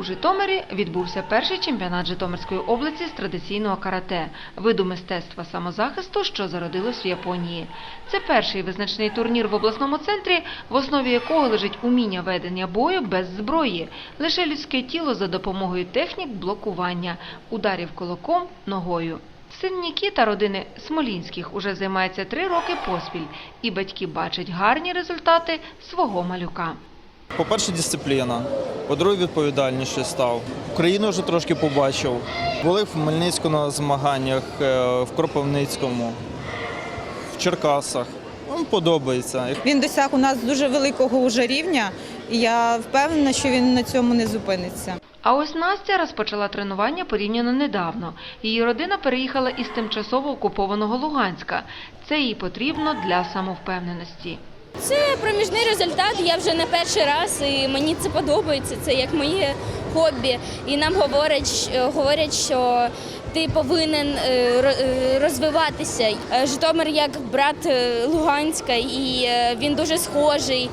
У Житомирі відбувся перший чемпіонат Житомирської області з традиційного карате, виду мистецтва самозахисту, що зародилось в Японії. Це перший визначний турнір в обласному центрі, в основі якого лежить уміння ведення бою без зброї, лише людське тіло за допомогою технік блокування, ударів кулаком, ногою. Син Нікіта родини Смолінських уже займається три роки поспіль, і батьки бачать гарні результати свого малюка. По-перше, дисципліна. По-друге, відповідальніше став. Україну вже трошки побачив. Були в Хмельницькому на змаганнях, е, в Кропивницькому, в Черкасах. Вам подобається. Він досяг у нас дуже великого уже рівня, і я впевнена, що він на цьому не зупиниться. А ось Настя розпочала тренування порівняно недавно. Її родина переїхала із тимчасово окупованого Луганська. Це їй потрібно для самовпевненості. Це проміжний результат. Я вже не перший раз, і мені це подобається. Це як моє хобі. І нам говорять, говорять, що ти повинен е, е, розвиватися. Е, Житомир як брат Луганська, і він дуже схожий.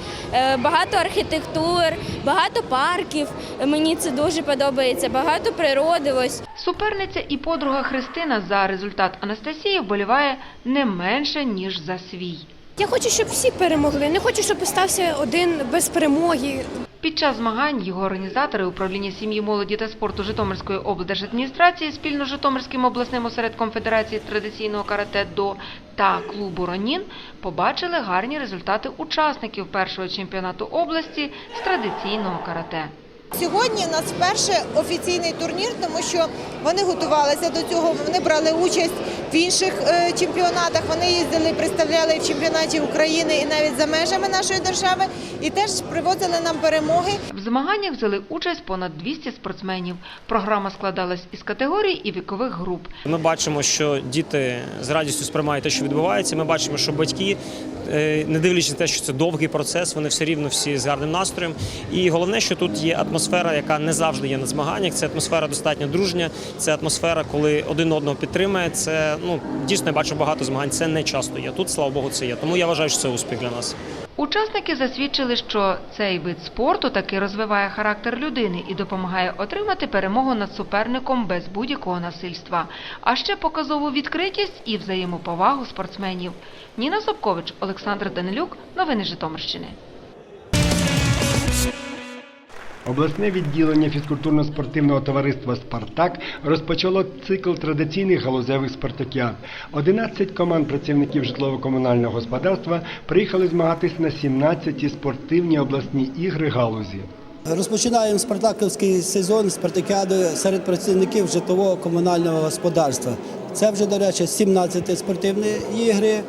Багато архітектур, багато парків. Мені це дуже подобається. Багато природи. Ось Суперниця і подруга Христина за результат Анастасії вболіває не менше, ніж за свій. Я хочу, щоб всі перемогли. Не хочу, щоб остався один без перемоги. Під час змагань його організатори управління сім'ї, молоді та спорту Житомирської облдержадміністрації спільно з Житомирським обласним осередком Федерації традиційного карате до та клубу Ронін побачили гарні результати учасників першого чемпіонату області з традиційного карате. Сьогодні у нас вперше офіційний турнір, тому що вони готувалися до цього. Вони брали участь в інших е, чемпіонатах. Вони їздили, представляли в чемпіонаті України і навіть за межами нашої держави, і теж привозили нам перемоги. В змаганнях взяли участь понад 200 спортсменів. Програма складалась із категорій і вікових груп. Ми бачимо, що діти з радістю сприймають те, що відбувається. Ми бачимо, що батьки, не дивлячись на те, що це довгий процес, вони все рівно всі з гарним настроєм. І головне, що тут є атмосфера, яка не завжди є на змаганнях. Це атмосфера достатньо дружня. Це атмосфера, коли один одного підтримує. Це ну дійсно я бачу багато змагань. Це не часто є. Тут слава Богу, це є. Тому я вважаю, що це успіх для нас. Учасники засвідчили, що цей вид спорту таки розвиває характер людини і допомагає отримати перемогу над суперником без будь-якого насильства, а ще показову відкритість і взаємоповагу спортсменів. Ніна Собкович, Олександр Данилюк, новини Житомирщини. Обласне відділення фізкультурно-спортивного товариства Спартак розпочало цикл традиційних галузевих спартакіад. 11 команд працівників житлово-комунального господарства приїхали змагатись на 17 спортивні обласні ігри галузі. Розпочинаємо спартаківський сезон спартакіади серед працівників житлового комунального господарства. Це вже, до речі, 17 спортивні ігри.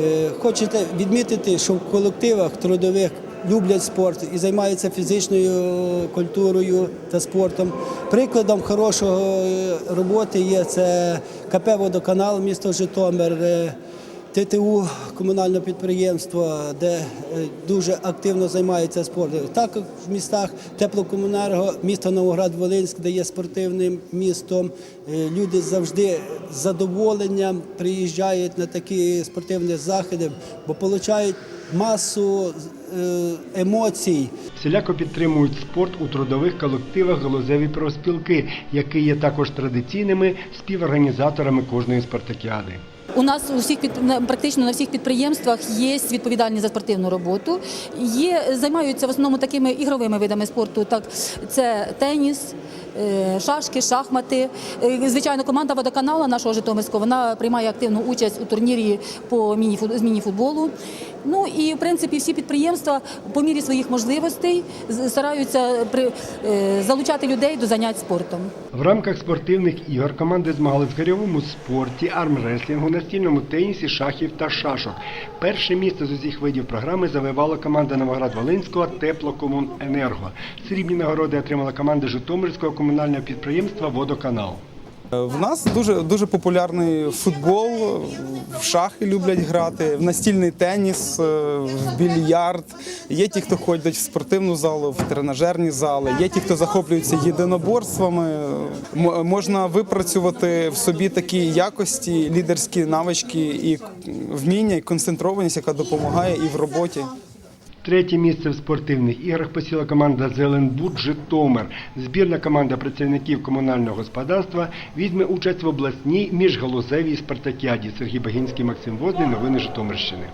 Е, Хочете відмітити, що в колективах трудових люблять спорт і займаються фізичною культурою та спортом. Прикладом хорошої роботи є це КП «Водоканал» місто Житомир. е, ТТУ комунальне підприємство, де е, дуже активно займається спортом. Так в містах теплокомунерго, місто Новоград-Волинськ, де є спортивним містом. Е, Люди завжди з задоволенням приїжджають на такі спортивні заходи, бо отримують масу е, емоцій. Всіляко підтримують спорт у трудових колективах галузеві профспілки, які є також традиційними співорганізаторами кожної спартакіади. У нас у всіх під практично на всіх підприємствах є відповідальні за спортивну роботу. Є займаються в основному такими ігровими видами спорту. Так це теніс, е, шашки, шахмати. Е, Звичайно, команда водоканала нашого Житомирського вона приймає активну участь у турнірі по міні-фут- з міні-футболу. Ну і в принципі всі підприємства по мірі своїх можливостей стараються при, е, залучати людей до занять спортом. В рамках спортивних ігор команди змагались в гарьовому спорті, армреслінгу, настільному тенісі, шахів та шашок. Перше місце з усіх видів програми завоювала команда Новоград-Волинського Теплокомуненерго. Срібні нагороди отримала команда Житомирського комунального підприємства Водоканал. В нас дуже дуже популярний футбол, в шахи люблять грати, в настільний теніс, е, в більярд. Є ті, хто ходять в спортивну залу, в тренажерні зали. Є ті, хто захоплюється єдиноборствами. М- Можна випрацювати в собі такі якості, лідерські навички і вміння, і концентрованість, яка допомагає і в роботі. Третє місце в спортивних іграх посіла команда Зеленбуд Житомир. Збірна команда працівників комунального господарства візьме участь в обласній міжгалузевій спартакіаді. Сергій Багінський, Максим Возний. Новини Житомирщини.